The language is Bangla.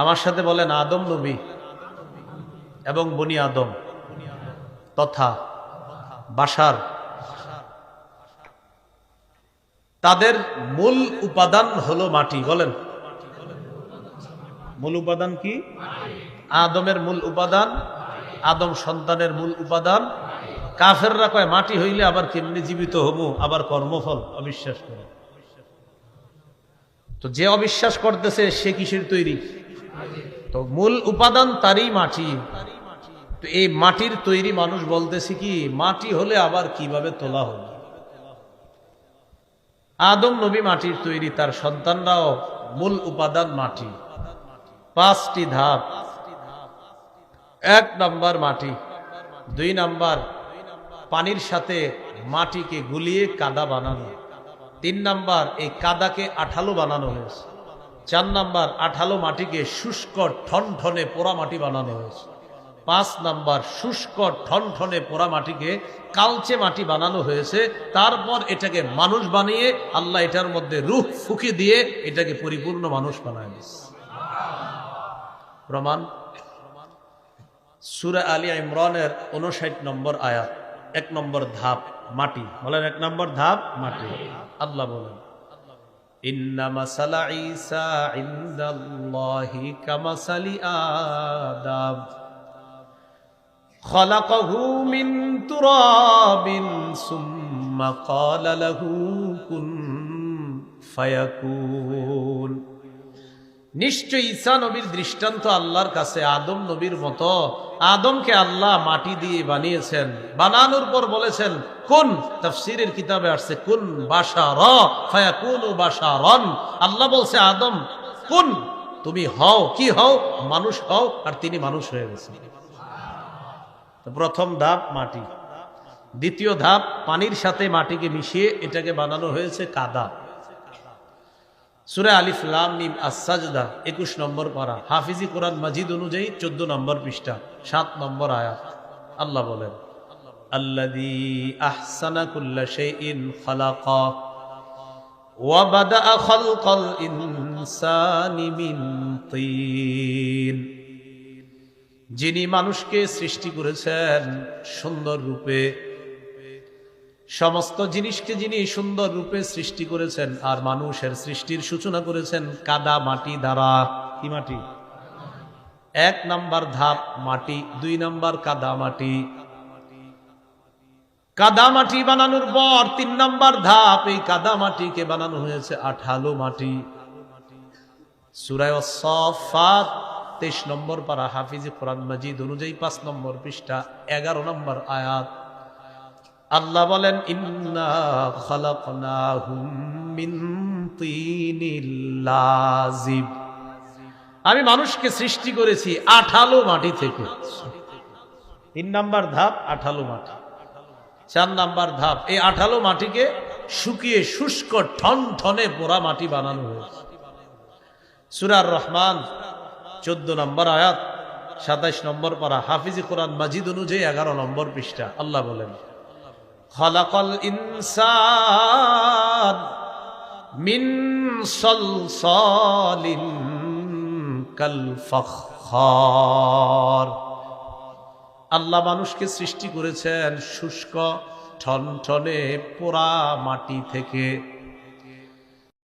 আমার সাথে বলেন আদম নবী এবং বনি আদম তথা বাসার। তাদের মূল উপাদান হলো মাটি, বলেন। মূল উপাদান কি? আদমের মূল উপাদান, আদম সন্তানের মূল উপাদান। কাফেররা কয়, মাটি হইলে আবার কেমনি জীবিত হব? আবার কর্মফল? অবিশ্বাস করে। তো যে অবিশ্বাস করতেছে, সে কিসের তৈরি? তো মূল উপাদান তারই মাটি। তো এই মাটির তৈরি মানুষ বলতেছে কি, মাটি হলে আবার কীভাবে তোলা হবে আদম নবী মাটির তৈরি, তার সন্তানরাও মূল উপাদান মাটি। পাঁচটি ধাপ। এক নাম্বার মাটি, দুই নাম্বার পানির সাথে মাটিকে গুলিয়ে কাদা বানানো। তিন নাম্বার এই কাদাকে আঠালো বানানো হয়েছে। চার নাম্বার আঠালো মাটিকে শুষ্ক ঠনঠনে পোড়া মাটি বানানো হয়েছে। পাঁচ নাম্বার শুষ্ক ঠনঠনে পোড়া মাটিকে কালচে মাটি বানানো হয়েছে। তারপর এটাকে মানুষ বানিয়ে আল্লাহ এটার মধ্যে রুহ ফুকি দিয়ে এটাকে পরিপূর্ণ মানুষ বানায় প্রমাণ সুরা আলী ইমরানের উনষাট নম্বর আয়াত, এক নম্বর ধাপ মাটি। বলেন, এক নম্বর ধাপ মাটি। আল্লাহ বলেন خلقه من تراب ثم قال له كن فيكون. নিশ্চয় ঈসা নবীর দৃষ্টান্ত আল্লাহর কাছে আদম নবীর মতো। আদমকে আল্লাহ মাটি দিয়ে বানিয়েছেন, বানানোর পর বলেছেন, কোন তাফসিরের কিতাবে আসছে, কোন বাসা র কোন বাসা রন আল্লাহ বলছে, আদম, কোন, তুমি হও, কি হও? মানুষ হও, আর তিনি মানুষ হয়ে গেছেন। প্রথম ধাপ, মাটি। দ্বিতীয় ধাপ, পানির সাথে মাটিকে মিশিয়ে এটাকে বানানো হয়েছে কাদা। সুরে আলিফ লাম মিম আসাজদা একুশ নম্বর পারা। হাফিজি কোরআন মাজিদ অনুযায়ী চোদ্দ নম্বর পৃষ্ঠা, সাত নম্বর আয়া আল্লাহ বলেন আল্লাদি আহসানা কুল্লা খালাকা, ওয়া বাদা খালকাল ইনসানি মিন তিন। যিনি মানুষকে সৃষ্টি করেছেন সুন্দর রূপে সমস্ত জিনিসকে যিনি সুন্দর রূপে সৃষ্টি করেছেন আর মানুষের সৃষ্টির সূচনা করেছেন কাদা মাটি দ্বারা। কি মাটি? এক নাম্বার ধাপ মাটি, দুই নাম্বার কাদা মাটি। কাদা মাটি বানানোর পর তিন নাম্বার ধাপ, এই কাদা মাটিকে বানানো হয়েছে আঠালো মাটি। সুরায় সফাত তেইশ নম্বর পারা হাফিজ কোরআন মাজিদ অনুযায়ী পাঁচ নম্বর পৃষ্ঠা, এগারো নম্বর আয়াত। আল্লাহ বলেন আমি মানুষকে সৃষ্টি করেছি আঠালো মাটি থেকে। তিন নাম্বার ধাপ, আঠালো মাটি। চার নাম্বার ধাপ, এই আঠালো মাটিকে শুকিয়ে শুষ্ক ঠন ঠনে পোড়া মাটি বানানো হয়েছে। সুরার রহমান, চোদ্দ নম্বর আয়াত, সাতাইশ নম্বর পারা, হাফিজি কোরআন মাজিদ অনুযায়ী এগারো নম্বর পৃষ্ঠা, আল্লাহ বলেন খলাকল ইনসান মিন সলসলিন কাল ফখর আল্লাহ মানুষকে সৃষ্টি করেছেন শুষ্ক, ঠনঠনে পোড়া মাটি থেকে।